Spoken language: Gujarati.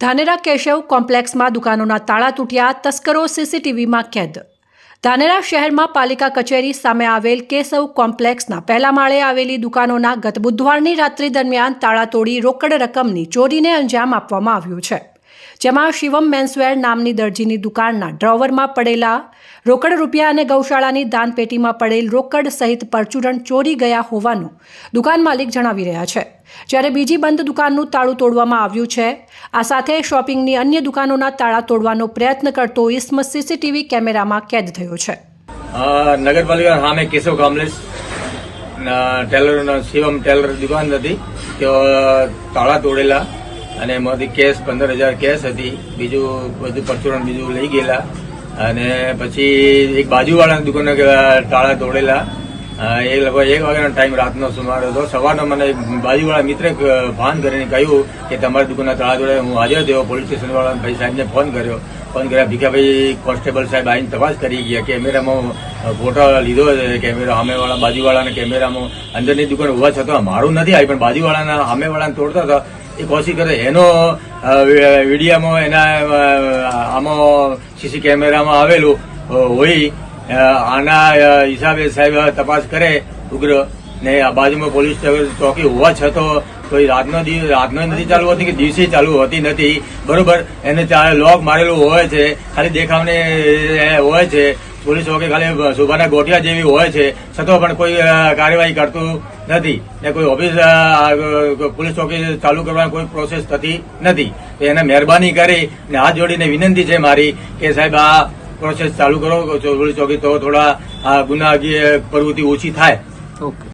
ધાનેરા કેશવ કોમ્પ્લેક્સમાં દુકાનોના તાળા તૂટ્યા, તસ્કરો સીસીટીવીમાં કેદ. ધાનેરા શહેરમાં પાલિકા કચેરી સામે આવેલ કેશવ કોમ્પ્લેક્સના પહેલા માળે આવેલી દુકાનોના ગત બુધવારની રાત્રિ દરમિયાન તાળા તોડી રોકડ રકમની ચોરીને અંજામ આપવામાં આવ્યું છે. જેમાં શિવમ મેન્સવેર નામની દરજીની દુકાનના ડ્રોવરમાં પડેલા રોકડ રૂપિયા અને ગૌશાળાની દાનપેટીમાં પડેલ રોકડ સહિત પરચુરણ ચોરી ગયા હોવાનું દુકાન માલિક જણાવી રહ્યા છે. જ્યારે બીજી બંધ દુકાનનું તાળું તોડવામાં આવ્યું છે, આ સાથે શોપિંગની અન્ય દુકાનોના તાળા તોડવાનો પ્રયત્ન કરતો ઇસ્મ સીસીટીવી કેમેરામાં કેદ થયો છે. નગરપાલિકા સામે Keshav complex tailor Shivam tailor દુકાન હતી તાળા તોડેલા. અને એમાંથી કેશ પંદર હજાર કેશ હતી. બીજું બધું પરચુરણ બીજું લઈ ગયેલા. અને પછી એક બાજુવાળાની દુકાને તાળા તોડેલા. એ લગભગ એક વાગ્યાનો ટાઈમ રાતનો સુમાર હતો. સવારનો મને બાજુવાળા મિત્રે ભાન કરીને કહ્યું કે તમારી દુકાનના તાળા જોડે હું હાજર થયો. પોલીસ સ્ટેશનવાળા ભાઈ સાહેબને ફોન કર્યો. ફોન કર્યા, ભીખાભાઈ કોન્સ્ટેબલ સાહેબ આવીને તપાસ કરી ગયા. કેમેરામાં ફોટો લીધો છે. કેમેરા સામેવાળા, બાજુવાળાના કેમેરામાં અંદરની દુકાન હોવા છતાં મારું નથી આવી. પણ બાજુવાળાના સામેવાળાને તોડતા હતા. એ કોશિશ કરે. એનો વિડીયામાં એના આમાં સીસી કેમેરામાં આવેલું હોય આના હિસાબે સાહેબ તપાસ કરે ઉગ્ર. ને આ બાજુમાં પોલીસ ચોકી હોવા છતાં કોઈ રાતનો દિવસ રાતનો નથી ચાલુ હતી કે દિવસે ચાલુ હોતી નથી. બરોબર? એને લોક મારેલું હોય છે. ખાલી દેખાવને હોય છે. પોલીસ ચોકી ખાલી શોભાના ગોઠિયા જેવી હોય છે. છતાં પણ કોઈ કાર્યવાહી કરતું નથી. ને કોઈ ઓફિસ પોલીસ ચોકી ચાલુ કરવાની કોઈ પ્રોસેસ થતી નથી. તો એને મહેરબાની કરી ને હાથ જોડીને વિનંતી છે મારી કે સાહેબ, આ પ્રોસેસ ચાલુ કરો પોલીસ ચોકી તો થોડા, આ ગુનાહી પ્રવૃત્તિ ઓછી થાય. ઓકે